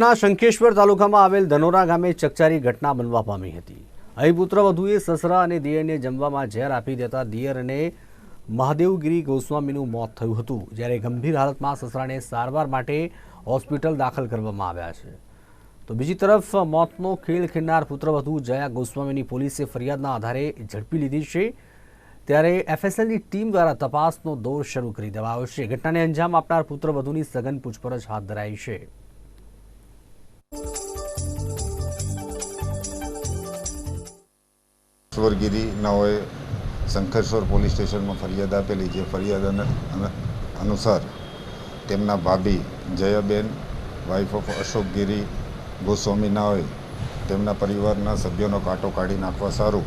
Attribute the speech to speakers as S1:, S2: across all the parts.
S1: ના શંખેશ્વર તાલુકામાં આવેલ ધનોરા ગામે ચકચારી ઘટના બનવા પામી હતી. અહીં પુત્રવધુએ સસરા અને દિયરને જમવામાં ઝેર આપી દેતા દિયર અને મહાદેવગીરી ગોસ્વામીનું મોત થયું હતું, જ્યારે ગંભીર હાલતમાં સસરાને સારવાર માટે હોસ્પિટલ દાખલ કરવામાં આવ્યા છે. તો બીજી તરફ, મોતનો ખેલ ખેલનાર પુત્રવધુ જયા ગોસ્વામીની પોલીસે ફરિયાદના આધારે ઝડપી લીધી છે. ત્યારે એફએસએલની ટીમ દ્વારા તપાસનો દોર શરૂ કરી દેવાયો છે. ઘટનાને અંજામ આપનાર પુત્રવધુની સઘન પૂછપરછ હાથ ધરાઈ છે.
S2: નાઓએ શંકરેશ્વર પોલીસ સ્ટેશનમાં ફરિયાદ આપેલી જે ફરિયાદ અન- અન- અનુસાર તેમના ભાભી જયાબેન વાઇફ ઓફ અશોકગીરી ગોસ્વામી નાઓએ તેમના પરિવારના સભ્યોનો કાંટો કાઢી નાખવા સારું.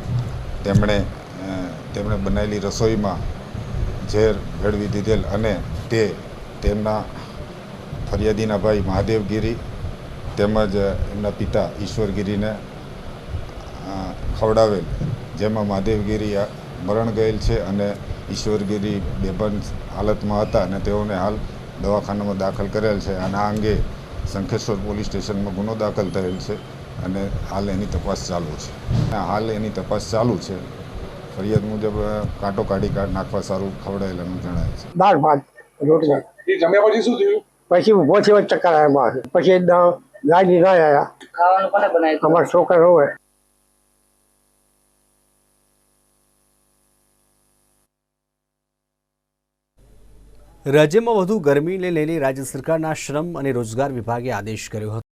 S2: તેમણે તેમણે બનાવેલી રસોઈમાં ઝેર ભેળવી દીધેલ અને તે તેમના ફરિયાદીના ભાઈ મહાદેવગીરી તેમજ એમના પિતા ઈશ્વરગીરીને ખવડાવેલ જેમાં મહાદેવગીરી મરણ ગયેલ છે અને ઈશ્વરગીરી બેભાન હાલતમાં હતા અને તેઓને હાલ દવાખાનામાં દાખલ કરેલ છે. અને આ અંગે શંખેશ્વર પોલીસ સ્ટેશનમાં ગુનો દાખલ થયેલ છે અને હાલ એની તપાસ ચાલુ છે. હાલ એની તપાસ ચાલુ છે. ફરિયાદ મુજબ કાંટો કાઢી કાઢ નાખવા સારું ખવડાયેલાનું જણાય છે.
S3: દાળ ભાત રોટલી.
S4: જમ્યા પછી શું થયું?
S3: પછી ઊભો થયો ચક્કર આવ્યા પછી ગાડી ના આવ્યા
S5: ખાવાનું કોને બનાવ્યું
S3: અમારા છોકરા હોય
S1: રાજ્યમાં વધુ ગરમીને લઈને રાજ્ય સરકારના શ્રમ અને રોજગાર વિભાગે આદેશ કર્યો હતો.